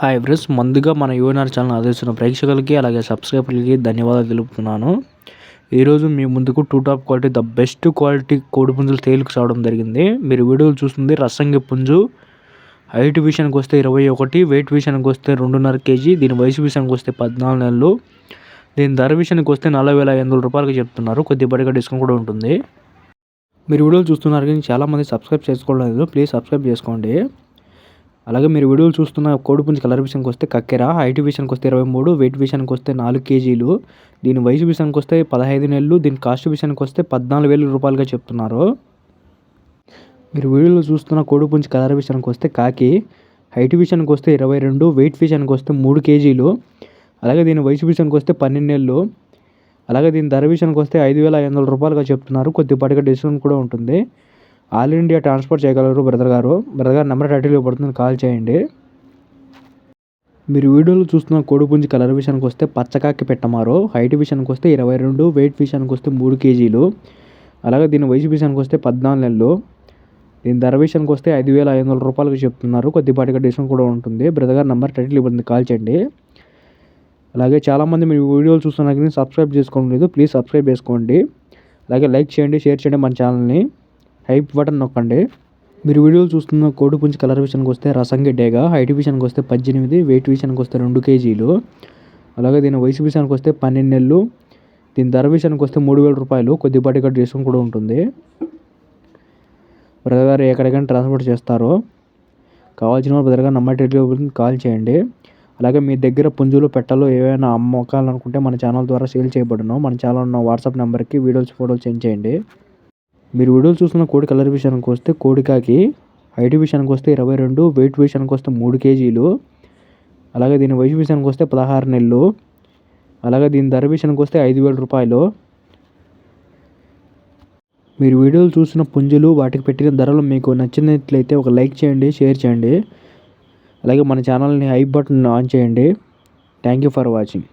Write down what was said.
Hi bus ముందుగా మన యువనార్ channel ఆదరిస్తున్న ప్రేక్షకులకి అలాగే సబ్స్క్రైబర్లకి ధన్యవాదాలు తెలుపుతున్నాను. ఈరోజు మీ ముందుకు two top quality the best quality కోడి పుంజులు తేలికి రావడం జరిగింది. మీరు వీడియోలు చూస్తుంది రసంగి పుంజు. హైట్ విషయానికి వస్తే ఇరవై ఒకటి వెయిట్ విషయానికి వస్తే రెండున్నర కేజీ దీని వయసు విషయానికి వస్తే పద్నాలుగు నెలలు దీని ధర విషయానికి వస్తే నలభై వేల ఐదు వందల రూపాయలకి చెప్తున్నారు. కొద్దిపాటిగా డిస్కౌంట్ కూడా ఉంటుంది. మీరు వీడియోలు చూస్తున్నారు కానీ చాలామంది సబ్స్క్రైబ్ చేసుకోవడం లేదు. ప్లీజ్ సబ్స్క్రైబ్ చేసుకోండి. అలాగే మీరు వీడియోలు చూస్తున్న కోడిపుంజి కలర్ విషయానికి వస్తే కక్కెర హైట్ విషయానికి వస్తే ఇరవై మూడు వెయిట్ విషయానికి వస్తే నాలుగు కేజీలు దీని వయసు విషయానికి వస్తే పదహైదు నెలలు దీని కాస్ట్ విషయానికి వస్తే పద్నాలుగు వేల రూపాయలుగా చెప్తున్నారు మీరు వీడియోలో చూస్తున్న కోడిపుంజి కలర్ విషయానికి వస్తే కాకి హైట్ విషయానికి వస్తే ఇరవై రెండు వెయిట్ విషయానికి వస్తే మూడు కేజీలు అలాగే దీని వయసు విషయానికి వస్తే పన్నెండు నెలలు అలాగే దీని ధర విషయానికి వస్తే ఐదు వేల ఐదు వందల రూపాయలుగా చెప్తున్నారు కొద్దిపాటిగా డిస్కౌంట్ కూడా ఉంటుంది ఆల్ ఇండియా ట్రాన్స్పోర్ట్ చేయగలరు బ్రదర్ గారు. బ్రదర్ గారు నెంబర్ టైటిల్ పడుతుంది కాల్ చేయండి. మీరు వీడియోలో చూస్తున్న కోడిపుంజి కలర్ విషయానికి వస్తే పచ్చకాకి పెట్టమారు. హైట్ విషయానికి వస్తే ఇరవై రెండు వెయిట్ విషయానికి వస్తే మూడు కేజీలు. అలాగే దీని వయసు విషయానికి వస్తే పద్నాలుగు నెలలు. దీని ధర విషయానికి వస్తే ఐదు వేల ఐదు వందల రూపాయలకి చెప్తున్నారు. కొద్దిపాటిగా డిస్కౌంట్ కూడా ఉంటుంది. బ్రదర్ గారు నెంబర్ టైటిల్ ఇవ్వండి కాల్ చేయండి. అలాగే చాలామంది మీరు వీడియోలు చూస్తున్నా కానీ సబ్స్క్రైబ్ లేదు. ప్లీజ్ సబ్స్క్రైబ్ చేసుకోండి. అలాగే లైక్ చేయండి షేర్ చేయండి మన ఛానల్ని. హైప్ బటన్ నొక్కండి. మీరు వీడియోలు చూస్తున్న కోడి పుంజి కలర్ విషయానికి వస్తే రసంగి డేగా హైట్ విషయానికి వస్తే పద్దెనిమిది వెయిట్ విషయానికి వస్తే రెండు కేజీలు. అలాగే దీని వయసు విషయానికి వస్తే పన్నెండు నెలలు దీని ధర విషయానికి వస్తే మూడు వేల రూపాయలు కొద్దిపాటిగా డిస్కౌంట్ కూడా ఉంటుంది. బ్రదర్ గారు ఎక్కడికైనా ట్రాన్స్పోర్ట్ చేస్తారో కావాల్సిన వాళ్ళు బ్రదర్గా గారు కాల్ చేయండి. అలాగే మీ దగ్గర పుంజులు పెట్టలు ఏవైనా అమ్మకాలనుకుంటే మన ఛానల్ ద్వారా సేల్ చేయబడును. మన ఛానల్ ఉన్న వాట్సాప్ నెంబర్కి వీడియోస్ ఫోటోలు సెండ్ చేయండి. మీరు వీడియోలు చూస్తున్న కోడి కలర్ విషయానికి వస్తే కోడికాకి హైట్ విషయానికి వస్తే ఇరవై రెండు వెయిట్ విషయానికి వస్తే మూడు కేజీలు. అలాగే దీని వయసు విషయానికి వస్తే పదహారు నెలలు. అలాగే దీని ధర విషయానికి వస్తే ఐదు వేల రూపాయలు. మీరు వీడియోలు చూసిన పుంజులు వాటికి పెట్టిన ధరలు మీకు నచ్చినట్లయితే ఒక లైక్ చేయండి షేర్ చేయండి. అలాగే మన ఛానల్ని హై బటన్ ఆన్ చేయండి. Thank you for watching